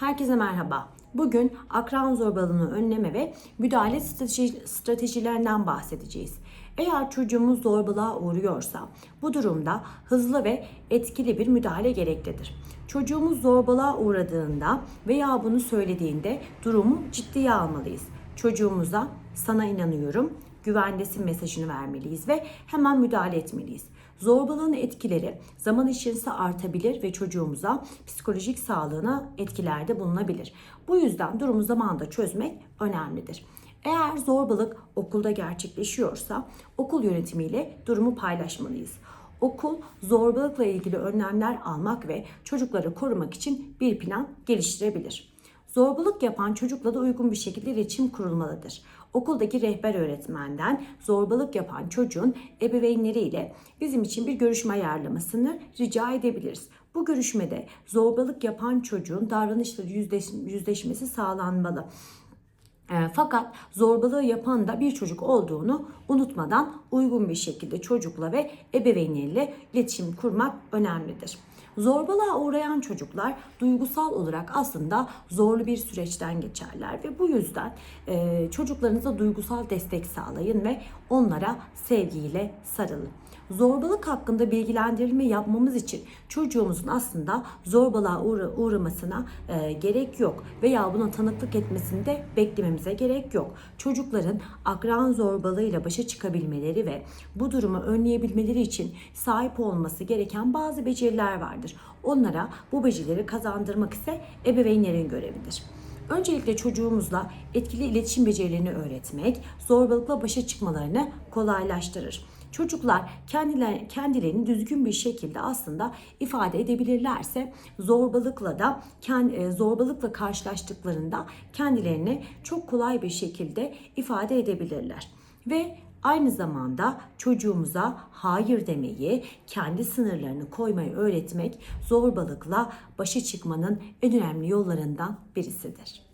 Herkese merhaba. Bugün akran zorbalığını önleme ve müdahale strateji- stratejilerinden bahsedeceğiz. Eğer çocuğumuz zorbalığa uğruyorsa bu durumda hızlı ve etkili bir müdahale gereklidir. Çocuğumuz zorbalığa uğradığında veya bunu söylediğinde durumu ciddiye almalıyız. Çocuğumuza sana inanıyorum, güvendesin mesajını vermeliyiz ve hemen müdahale etmeliyiz. Zorbalığın etkileri zaman içerisinde artabilir ve çocuğumuza psikolojik sağlığına etkilerde bulunabilir. Bu yüzden durumu zamanında çözmek önemlidir. Eğer zorbalık okulda gerçekleşiyorsa okul yönetimiyle durumu paylaşmalıyız. Okul zorbalıkla ilgili önlemler almak ve çocukları korumak için bir plan geliştirebilir. Zorbalık yapan çocukla da uygun bir şekilde iletişim kurulmalıdır. Okuldaki rehber öğretmenden zorbalık yapan çocuğun ebeveynleriyle bizim için bir görüşme ayarlamasını rica edebiliriz. Bu görüşmede zorbalık yapan çocuğun davranışla yüzleş- yüzleşmesi sağlanmalı. E, Fakat zorbalığı yapan da bir çocuk olduğunu unutmadan uygun bir şekilde çocukla ve ebeveynleriyle iletişim kurmak önemlidir. Zorbalığa uğrayan çocuklar duygusal olarak aslında zorlu bir süreçten geçerler ve bu yüzden e, çocuklarınıza duygusal destek sağlayın ve onlara sevgiyle sarılın. Zorbalık hakkında bilgilendirme yapmamız için çocuğumuzun aslında zorbalığa uğra- uğramasına e, gerek yok veya buna tanıklık etmesini de beklememize gerek yok. Çocukların akran zorbalığıyla başa çıkabilmeleri ve bu durumu önleyebilmeleri için sahip olması gereken bazı beceriler vardır. Onlara bu becerileri kazandırmak ise ebeveynlerin görevidir. Öncelikle çocuğumuzla etkili iletişim becerilerini öğretmek, zorbalıkla başa çıkmalarını kolaylaştırır. Çocuklar kendiler, kendilerini düzgün bir şekilde aslında ifade edebilirlerse zorbalıkla da kend- zorbalıkla karşılaştıklarında kendilerini çok kolay bir şekilde ifade edebilirler. Ve aynı zamanda çocuğumuza hayır demeyi, kendi sınırlarını koymayı öğretmek zorbalıkla başa çıkmanın en önemli yollarından birisidir.